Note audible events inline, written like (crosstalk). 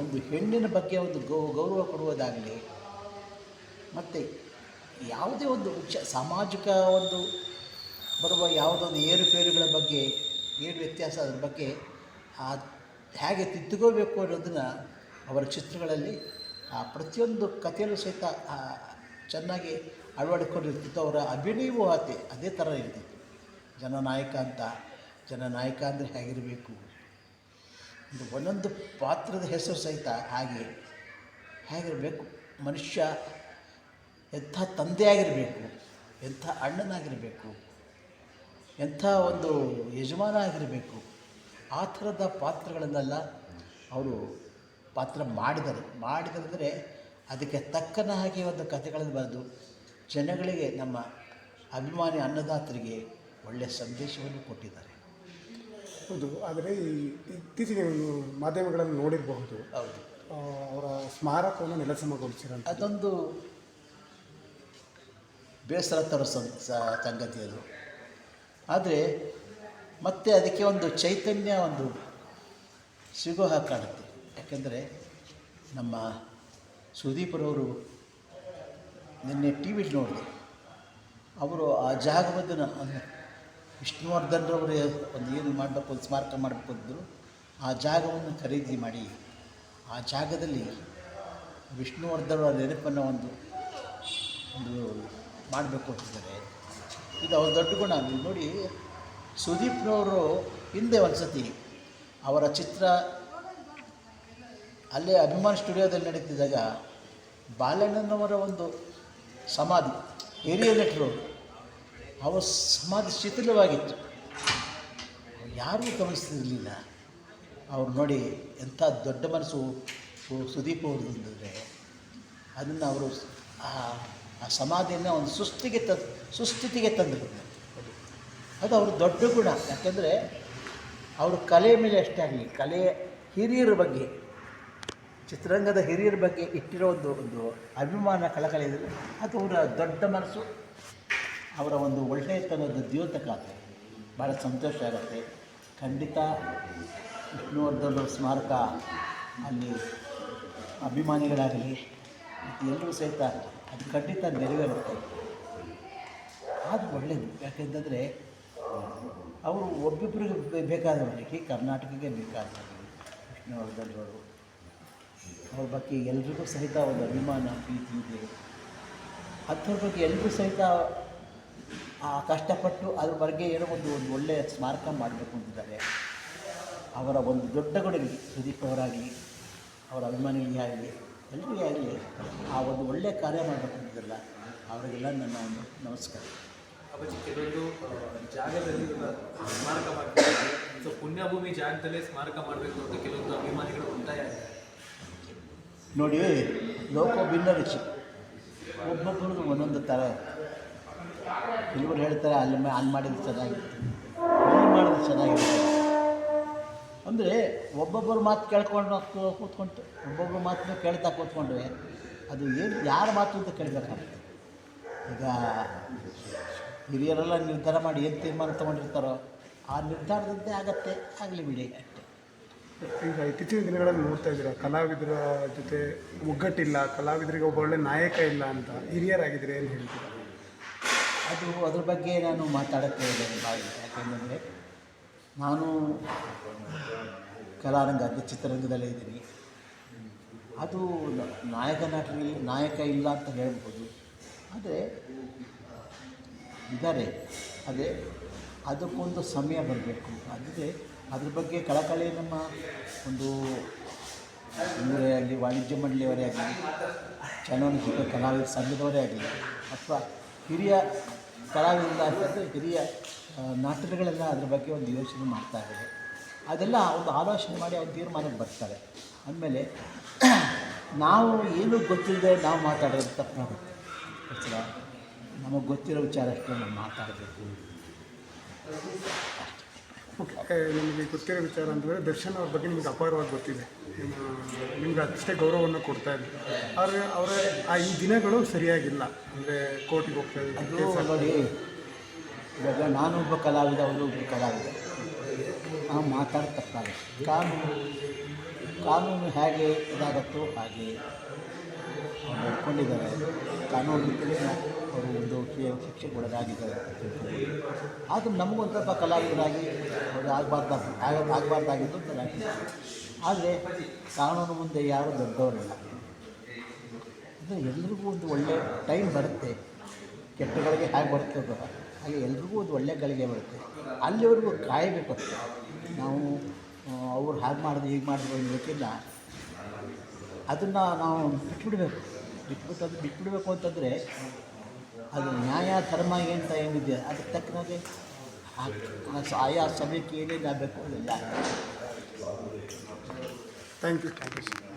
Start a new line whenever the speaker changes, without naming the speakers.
ಒಂದು ಹೆಣ್ಣಿನ ಬಗ್ಗೆ ಒಂದು ಗೌ, ಗೌರವ ಕೊಡುವುದಾಗಲಿ, ಮತ್ತು ಯಾವುದೇ ಒಂದು ಉಚ್ಚ, ಸಾಮಾಜಿಕ ಒಂದು ಬರುವ ಯಾವುದೊಂದು ಏರುಪೇರುಗಳ ಬಗ್ಗೆ, ಏನು ವ್ಯತ್ಯಾಸ ಅದರ ಬಗ್ಗೆ, ಆ ಹೇಗೆ ತಿದ್ದುಕೋಬೇಕು ಅನ್ನೋದನ್ನು ಅವರ ಚಿತ್ರಗಳಲ್ಲಿ ಆ ಪ್ರತಿಯೊಂದು ಕಥೆಯಲ್ಲೂ ಸಹಿತ ಚೆನ್ನಾಗಿ ಅಳವಡಿಕೊಂಡಿರ್ತಿತ್ತು. ಅವರ ಅಭಿನಯವೂ ಆತೆ ಅದೇ ಥರ ಇರ್ತಿತ್ತು. ಜನನಾಯಕ ಅಂತ ಜನನಾಯಕ ಅಂದರೆ ಹೇಗಿರಬೇಕು? ಒಂದು ಒಂದೊಂದು ಪಾತ್ರದ ಹೆಸರು ಸಹಿತ ಹಾಗೆ, ಹೇಗಿರಬೇಕು? ಮನುಷ್ಯ ಎಂಥ ತಂದೆಯಾಗಿರಬೇಕು, ಎಂಥ ಅಣ್ಣನಾಗಿರಬೇಕು, ಎಂಥ ಒಂದು ಯಜಮಾನ ಆಗಿರಬೇಕು ಆ ಥರದ ಪಾತ್ರಗಳನ್ನೆಲ್ಲ ಅವರು ಪಾತ್ರ ಮಾಡಿದರು. ಮಾಡಿದರೆ ಅದಕ್ಕೆ ತಕ್ಕನ ಹಾಗೆ ಒಂದು ಕಥೆಗಳನ್ನು ಬರೆದು ಜನಗಳಿಗೆ ನಮ್ಮ ಅಭಿಮಾನಿ ಅನ್ನದಾತರಿಗೆ ಒಳ್ಳೆಯ ಸಂದೇಶವನ್ನು ಕೊಟ್ಟಿದ್ದಾರೆ.
ಹೌದು ಆದರೆ ಈ ಇತ್ತೀಚೆಗೆ ನೀವು ಮಾಧ್ಯಮಗಳಲ್ಲಿ ನೋಡಿರಬಹುದು.
ಹೌದು.
ಅವರ ಸ್ಮಾರಕವನ್ನು ನೆಲಸಮಗೊಳಿಸಿರೋ
ಅದೊಂದು ಬೇಸರ ತರೋ ಸಂಗತಿ ಅದು. ಆದರೆ ಮತ್ತೆ ಅದಕ್ಕೆ ಒಂದು ಚೈತನ್ಯ ಒಂದು ಸಿಗೋ ಹಾಗೆ ಕಾಣುತ್ತೆ. ಯಾಕೆಂದರೆ ನಮ್ಮ ಸುದೀಪರವರು ನಿನ್ನೆ ಟಿ ವಿಲಿ ನೋಡಿದೆ. ಅವರು ಆ ಜಾಗವನ್ನು ವಿಷ್ಣುವರ್ಧನ್ರವರು ಒಂದು ಏನು ಮಾಡಬೇಕು, ಒಂದು ಸ್ಮಾರಕ ಮಾಡಬೇಕು ಅಂದರು, ಆ ಜಾಗವನ್ನು ಖರೀದಿ ಮಾಡಿ, ಆ ಜಾಗದಲ್ಲಿ ವಿಷ್ಣುವರ್ಧನರ ನೆನಪನ್ನು ಒಂದು ಒಂದು ಮಾಡಬೇಕು ಅಂತಿದ್ದಾರೆ. ಇದು ಅವ್ರ ದೊಡ್ಡ ಗುಣ. ನೀವು ನೋಡಿ ಸುದೀಪ್ನವರು ಹಿಂದೆ ಒಂದು ಸತಿ ಅವರ ಚಿತ್ರ ಅಲ್ಲೇ ಅಭಿಮಾನ್ ಸ್ಟುಡಿಯೋದಲ್ಲಿ ನಡೀತಿದ್ದಾಗ ಬಾಲಣ್ಣನವರ ಒಂದು ಸಮಾಧಿ, ಹಿರಿಯ ನಟರು. ಅವರ ಸಮಾಧಿ ಶಿಥಿಲವಾಗಿತ್ತು. ಯಾರೂ ಗಮನಿಸ್ತಿರಲಿಲ್ಲ ಅವ್ರು ನೋಡಿ ಎಂಥ ದೊಡ್ಡ ಮನಸ್ಸು ಸುದೀಪ್ ಅವರು ಅಂದರೆ ಅದನ್ನು ಅವರು ಆ ಆ ಸಮಾಧಿಯನ್ನು ಒಂದು ಸುಸ್ಥಿಗೆ ತ ಸುಸ್ಥಿತಿಗೆ ತಂದರು ಅದು ಅವರು ದೊಡ್ಡ ಗುಣ. ಯಾಕೆಂದರೆ ಅವರು ಕಲೆ ಮೇಲೆ ಅಷ್ಟೇ ಆಗಲಿ, ಕಲೆ ಹಿರಿಯರ ಬಗ್ಗೆ, ಚಿತ್ರರಂಗದ ಹಿರಿಯರ ಬಗ್ಗೆ ಇಟ್ಟಿರೋ ಒಂದು ಒಂದು ಅಭಿಮಾನ ಕಳಕಳಿ ಇದೆ ಅದು ಅವರ ದೊಡ್ಡ ಮನಸ್ಸು. ಅವರ ಒಂದು ಒಳ್ಳೆಯತನದ ದ್ಯೋತಕ ಅದು ಭಾಳ ಸಂತೋಷ ಆಗುತ್ತೆ. ಖಂಡಿತ ವಿಷ್ಣುವರ್ಧನ್ ಸ್ಮಾರಕ ಅಲ್ಲಿ ಅಭಿಮಾನಿಗಳಾಗಲಿ ಎಲ್ಲರೂ ಸಹಿತ ಅದು ಖಂಡಿತ ನೆರವೇರುತ್ತೆ. ಅದು ಒಳ್ಳೆಯದು ಯಾಕೆಂತಂದರೆ ಅವರು ಒಬ್ಬೊಬ್ಬರಿಗೆ ಬೇಕಾದವರಿಗೆ, ಕರ್ನಾಟಕಕ್ಕೆ ಬೇಕಾದವರು ವಿಷ್ಣುವರ್ಧನ್ ಅವರು ಅವ್ರ ಬಗ್ಗೆ ಎಲ್ರಿಗೂ ಸಹಿತ ಒಂದು ಅಭಿಮಾನ, ಪ್ರೀತಿ ಇದೆ. ಅಂಥವ್ರ ಬಗ್ಗೆ ಎಲ್ಲರೂ ಸಹಿತ ಕಷ್ಟಪಟ್ಟು ಅದ್ರ ಬಗ್ಗೆ ಏನೋ ಒಂದು ಒಂದು ಒಳ್ಳೆಯ ಸ್ಮಾರಕ ಮಾಡಬೇಕು ಅಂತಿದ್ದಾರೆ. ಅವರ ಒಂದು ದೊಡ್ಡ ಕೊಡುಗೆ ಸುದೀಪ್ ಅವರಾಗಲಿ ಅವರ ಅಭಿಮಾನಿಗಳಿಗೆ ಆಗಲಿ ಎಲ್ಲರಿಗೆ ಆಗಲಿ ಆ ಒಂದು ಒಳ್ಳೆಯ ಕಾರ್ಯ ಮಾಡಬೇಕು ಅಂತಿದ್ರಲ್ಲ ಅವರಿಗೆಲ್ಲ ನನ್ನ ಒಂದು ನಮಸ್ಕಾರ.
ಅಬ್ಬಜಿ ಕೆಲವೊಂದು ಆ, ಜಾಗದಲ್ಲಿ ಸ್ಮಾರಕ ಮಾಡ್ತಾರೆ ಸೊ ಪುಣ್ಯಭೂಮಿ ಜಾಗದಲ್ಲೇ ಸ್ಮಾರಕ ಮಾಡಬೇಕು ಅಂತ ಕೆಲವೊಂದು ಅಭಿಮಾನಿಗಳು ಒತ್ತಾಯ
ನೋಡಿ ಲೋಕ ಭಿನ್ನ ರುಚಿ. ಒಬ್ಬೊಬ್ಬರದು ಒಂದೊಂದು ಥರ ಕೆಲವರು ಹೇಳ್ತಾರೆ, ಅಲ್ಲಿ ಅಲ್ಲಿ ಮಾಡಿದ್ರೆ ಚೆನ್ನಾಗಿರುತ್ತೆ. ಇಲ್ಲಿ ಮಾಡಿದ್ದು ಚೆನ್ನಾಗಿರುತ್ತೆ. ಅಂದರೆ ಒಬ್ಬೊಬ್ಬರ ಮಾತು ಕೇಳ್ಕೊಂಡು ಕೂತ್ಕೊಂಡು ಒಬ್ಬೊಬ್ಬರ ಮಾತನ್ನ ಕೇಳ್ತಾ ಕೂತ್ಕೊಂಡ್ರೆ ಅದು ಏನು, ಯಾರ ಮಾತು ಅಂತ ಕೇಳಬೇಕಾಗುತ್ತೆ. ಈಗ ಹಿರಿಯರೆಲ್ಲ ನಿರ್ಧಾರ ಮಾಡಿ ಏನು ತೀರ್ಮಾನ ತೊಗೊಂಡಿರ್ತಾರೋ ಆ ನಿರ್ಧಾರದಂತೆ ಆಗತ್ತೆ, ಆಗಲಿ ಬಿಡಿ. ಅಷ್ಟೇ
ಈಗ ಇತ್ತೀಚಿನ ದಿನಗಳಲ್ಲಿ ನೋಡ್ತಾ ಇದ್ದೀರಾ, ಕಲಾವಿದರ ಜೊತೆ ಒಗ್ಗಟ್ಟಿಲ್ಲ, ಕಲಾವಿದರಿಗೆ ಒಬ್ಬ ಒಳ್ಳೆ ನಾಯಕ ಇಲ್ಲ ಅಂತ ಹಿರಿಯರಾಗಿದ್ರೆ ಏನು ಹೇಳ್ತೀರಾ?
ಅದು ಅದ್ರ ಬಗ್ಗೆ ನಾನು ಮಾತಾಡೋಕ್ಕೆ ಬಾಯಿ. ಯಾಕೆಂದರೆ ನಾನು ಕಲಾರಂಗ ಅದು ಚಿತ್ರರಂಗದಲ್ಲೇ ಇದ್ದೀನಿ. ಅದು ನಾಯಕ ನಟರಲ್ಲಿ ನಾಯಕ ಇಲ್ಲ ಅಂತ ಹೇಳ್ಬೋದು. ಆದರೆ ಇದ್ದಾರೆ ಅದೇ ಅದಕ್ಕೊಂದು ಸಮಯ ಬರಬೇಕು. ಅದಕ್ಕೆ ಅದ್ರ ಬಗ್ಗೆ ಕಳಕಳಿ ನಮ್ಮ ಒಂದು ಇವರೇ ಆಗಲಿ, ವಾಣಿಜ್ಯ ಮಂಡಳಿಯವರೇ ಆಗಲಿ, ಚಲನಚಿತ್ರ ಕಲಾವಿದ ಸಂಘದವರೇ ಆಗಲಿ, ಅಥವಾ ಹಿರಿಯ ಕಲಾವಿದ ಹಿರಿಯ ನಾಟಕಗಳೆಲ್ಲ ಅದ್ರ ಬಗ್ಗೆ ಒಂದು ಯೋಚನೆ ಮಾಡ್ತಾ ಇದ್ದಾರೆ. ಅದೆಲ್ಲ ಒಂದು ಆಲೋಚನೆ ಮಾಡಿ ಅವ್ರು ತೀರ್ಮಾನಕ್ಕೆ ಬರ್ತಾರೆ. ಅಂದಮೇಲೆ (clears throat) ನಾವು ಏನು ಗೊತ್ತಿಲ್ಲದೆ ನಾವು ಮಾತಾಡೋದು ತಪ್ಪಾಗುತ್ತೆ ಗೊತ್ತಾ ನಮಗೆ ಗೊತ್ತಿರೋ ವಿಚಾರ ಅಷ್ಟೇ ನಾವು ಮಾತಾಡಬೇಕು.
ಓಕೆ ನಿಮಗೆ ಗೊತ್ತಿರೋ ವಿಚಾರ ಅಂದರೆ ದರ್ಶನ್ ಅವ್ರ ಬಗ್ಗೆ ನಿಮಗೆ ಅಪಾರವಾಗಿ ಗೊತ್ತಿದೆ. ನಿಮ್ಗೆ ಅಷ್ಟೇ ಗೌರವವನ್ನು ಕೊಡ್ತಾ ಇದ್ರು. ಆದರೆ ಅವರ ಆ ಈ ದಿನಗಳು ಸರಿಯಾಗಿಲ್ಲ. ಅಂದರೆ ಕೋರ್ಟಿಗೆ ಹೋಗ್ತಾ
ಇದ್ದೆ
ಇದ್ರು
ನೋಡಿ, ಇವಾಗ ನಾನೊಬ್ಬ ಕಲಾವಿದ, ಅವರು ಒಬ್ಬ ಕಲಾವಿದ ನಾವು ಮಾತಾಡ್ತಕ್ಕಾಗ ಕಾನೂನು ಕಾನೂನು ಹೇಗೆ ಇದಾಗುತ್ತೋ ಹಾಗೆ ಅವ್ರು ನಡ್ಕೊಂಡಿದ್ದಾರೆ. ಕಾನೂನು ಅವರು ಒಂದು ಶಿಕ್ಷೆಗೆ ಒಳಗಾಗಿದ್ದಾರೆ ಅಂತ. ಆದರೂ ನಮಗೊಂದು ಸ್ವಲ್ಪ ಕಲಾವಿದರಾಗಿ ಅವ್ರಿಗೆ ಆಗಬಾರ್ದು ಆಗ ಆಗಬಾರ್ದಾಗಿತ್ತು ಅಂತ ನನಗೆ ಆದರೆ ಕಾನೂನು ಮುಂದೆ ಯಾರೂ ದೊಡ್ಡವರಿಲ್ಲ. ಅಂದರೆ ಎಲ್ರಿಗೂ ಒಂದು ಒಳ್ಳೆಯ ಟೈಮ್ ಬರುತ್ತೆ. ಕೆಟ್ಟಗಳಿಗೆ ಹೇಗೆ ಬರ್ತದೋ ಹಾಗೆ ಎಲ್ರಿಗೂ ಒಂದು ಒಳ್ಳೆಯ ಗಳಿಗೆ ಬರುತ್ತೆ. ಅಲ್ಲಿವರೆಗೂ ಕಾಯಬೇಕು ನಾವು ಅವ್ರು ಹಾಗೆ ಮಾಡಿದ್ರು, ಹೀಗೆ ಮಾಡಿದ್ರು ಅನ್ನೋದಕ್ಕಿಂತ ಅದನ್ನು ನಾವು ಬಿಟ್ಬಿಡಬೇಕು. ಬಿಟ್ಬಿಟ್ಟು ಅದು ಬಿಟ್ಬಿಡಬೇಕು ಅಂತಂದರೆ ಅದು ನ್ಯಾಯ, ಧರ್ಮ ಅಂತ ಏನಿದೆ, ಅದಕ್ಕೆ ತಕ್ಕನಾಗೆ ಆಯಾ ಸಮಯಕ್ಕೆ ಏನೇನು ಆಗಬೇಕು ಅದೆಲ್ಲ
ಥ್ಯಾಂಕ್ ಯು ಥ್ಯಾಂಕ್ ಯು